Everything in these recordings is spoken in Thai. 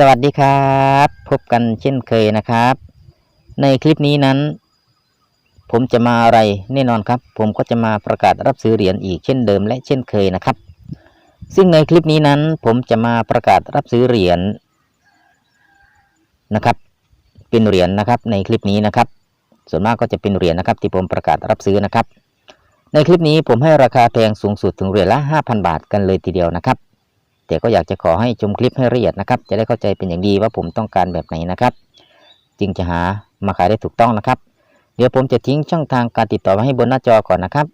สวัสดีครับ พบกันเช่นเคยนะครับ ในคลิปนี้นั้น ผมจะมาอะไรแน่นอนครับ ผมก็จะมาประกาศรับซื้อเหรียญอีกเช่นเดิมและเช่นเคยนะครับ ซึ่งในคลิปนี้นั้น ผมจะมาประกาศรับซื้อเหรียญนะครับ เป็นเหรียญนะครับ ในคลิปนี้นะครับ ส่วนมากก็จะเป็นเหรียญนะครับ ที่ผมประกาศรับซื้อนะครับ ในคลิปนี้ผมให้ราคาแพงสูงสุดถึงเหรียญละ 5,000 บาทกันเลยทีเดียวนะครับ แต่ก็อยากจะขอให้ชมคลิปให้ละเอียดนะครับ จะได้เข้าใจเป็นอย่างดีว่าผมต้องการแบบไหนนะครับ จึงจะหามาขายได้ถูกต้องนะครับ เดี๋ยวผมจะทิ้งช่องทางการติดต่อไว้ให้บนหน้าจอก่อนนะครับ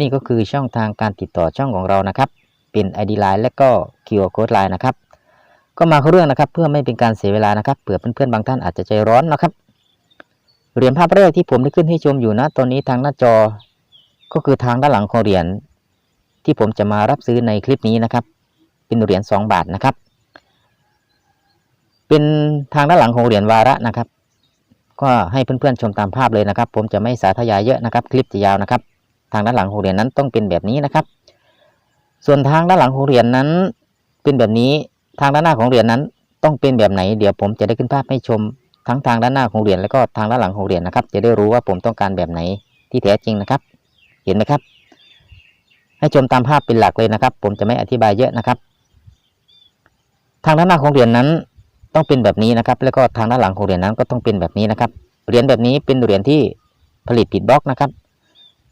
นี่ก็คือช่องทางการติดต่อช่องของเรานะครับ เป็น ID Line และก็ QR Code Line นะครับ ก็มาเข้าเรื่องนะครับ เพื่อไม่เป็นการเสียเวลานะครับเผื่อเพื่อนๆบางท่านอาจจะใจร้อนนะครับเหรียญภาพแรกที่ผมได้ขึ้นให้ชมอยู่นะตอนนี้ทางหน้าจอ ก็คือทางด้านหลังของเหรียญที่ผมจะมารับซื้อในคลิปนี้นะครับ เป็นเหรียญสองบาทนะครับ เป็นทางด้านหลังของเหรียญวาระนะครับ ก็ให้เพื่อนๆชมตามภาพเลยนะครับ ผมจะไม่สาธยายเยอะนะครับ คลิปจะยาวนะครับ ทางด้านหลังของเหรียญนั้นต้องเป็นแบบนี้นะครับ ส่วนทางด้านหลังของเหรียญนั้น เป็นแบบนี้ทางด้านหน้าของเหรียญนั้นต้องเป็นแบบไหน เดี๋ยวผมจะได้ขึ้นภาพให้ชมทั้งทางด้านหน้าของเหรียญแล้วก็ทางด้านหลังของเหรียญนะครับ จะได้รู้ว่าผมต้องการแบบไหนที่แท้จริงนะครับ เห็นไหมครับ ให้ชมตามภาพเป็นหลักเลยนะครับ ผมจะไม่อธิบายเยอะนะครับ ทางด้านหน้าของเหรียญนั้นต้องเป็นแบบนี้นะครับ แล้วก็ทางด้านหลังของเหรียญนั้นก็ต้องเป็นแบบนี้นะครับ เหรียญแบบนี้เป็นเหรียญที่ผลิตผิดบล็อกนะครับ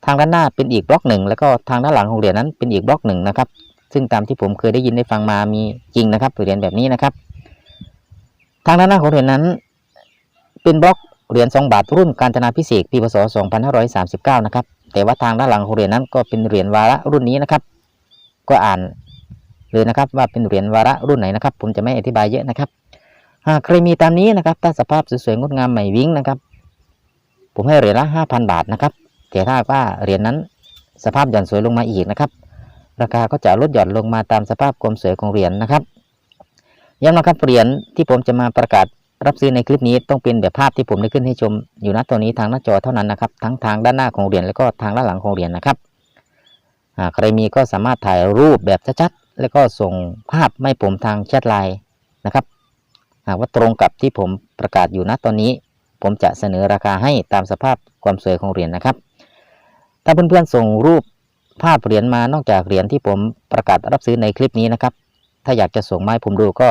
ทางด้านหน้าเป็นอีกบล็อกหนึ่งแล้วก็ทางด้านหลังของเหรียญนั้นเป็นอีกบล็อกหนึ่งนะครับ ซึ่งตามที่ผมเคยได้ยินได้ฟังมามีจริงนะครับเหรียญแบบนี้นะครับ ทางด้านหน้าของเหรียญนั้น เป็นบล็อกเหรียญ2บาทรุ่นกาญจนาพิเศษปีพศ 2539 นะครับ แต่ว่าทางด้านหลังของเหรียญนั้นก็เป็นเหรียญวาระรุ่นนี้นะครับ ก็อ่าน เลยนะครับ ว่าเป็นเหรียญวาระรุ่นไหนนะครับ ผมจะไม่อธิบายเยอะนะครับ หากใครมีตามนี้นะครับ ถ้าสภาพสวยๆงดงามใหม่วิ่งนะครับ ผมให้เหรียญละ5,000บาทนะครับแต่ถ้าว่าเหรียญนั้นสภาพหย่อนสวยลงมาอีกนะครับ ราคาก็จะลดหย่อนลงมาตามสภาพความสวยของเหรียญนะครับย้ำนะครับเหรียญที่ผมจะมาประกาศรับซื้อในคลิปนี้ต้องเป็นแบบภาพที่ผมได้ขึ้นให้ชมอยู่ณตอนนี้ทางหน้าจอเท่านั้นนะครับ ทั้งทางด้านหน้าของเหรียญแล้วก็ทางด้านหลังของเหรียญนะครับหากใครมีก็สามารถถ่ายรูปแบบชัด แล้วก็ส่งภาพให้ผมทางแชทไลน์นะครับหากว่าตรงกับที่ผมประกาศอยู่ณตอนนี้ ผมจะเสนอราคาให้ตามสภาพความสวยของเหรียญนะครับ ถ้าเพื่อนๆส่งรูปภาพเหรียญมานอกจากเหรียญที่ผมประกาศรับซื้อในคลิปนี้นะครับ ถ้าอยากจะส่งมาให้ผมดูก็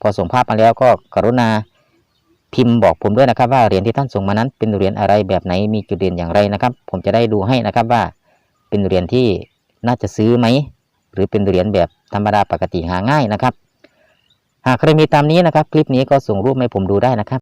พอส่งภาพมาแล้วก็กรุณาพิมพ์บอกผมด้วยนะครับ ว่าเหรียญที่ท่านส่งมานั้นเป็นเหรียญอะไรแบบไหนมีจุดเด่นอย่างไรนะครับ ผมจะได้ดูให้นะครับว่าเป็นเหรียญที่น่าจะซื้อไหม หรือเป็นเหรียญแบบธรรมดาปกติหาง่ายนะครับ หากใครมีตามนี้นะครับ คลิปนี้ก็ส่งรูปให้ผมดูได้นะครับ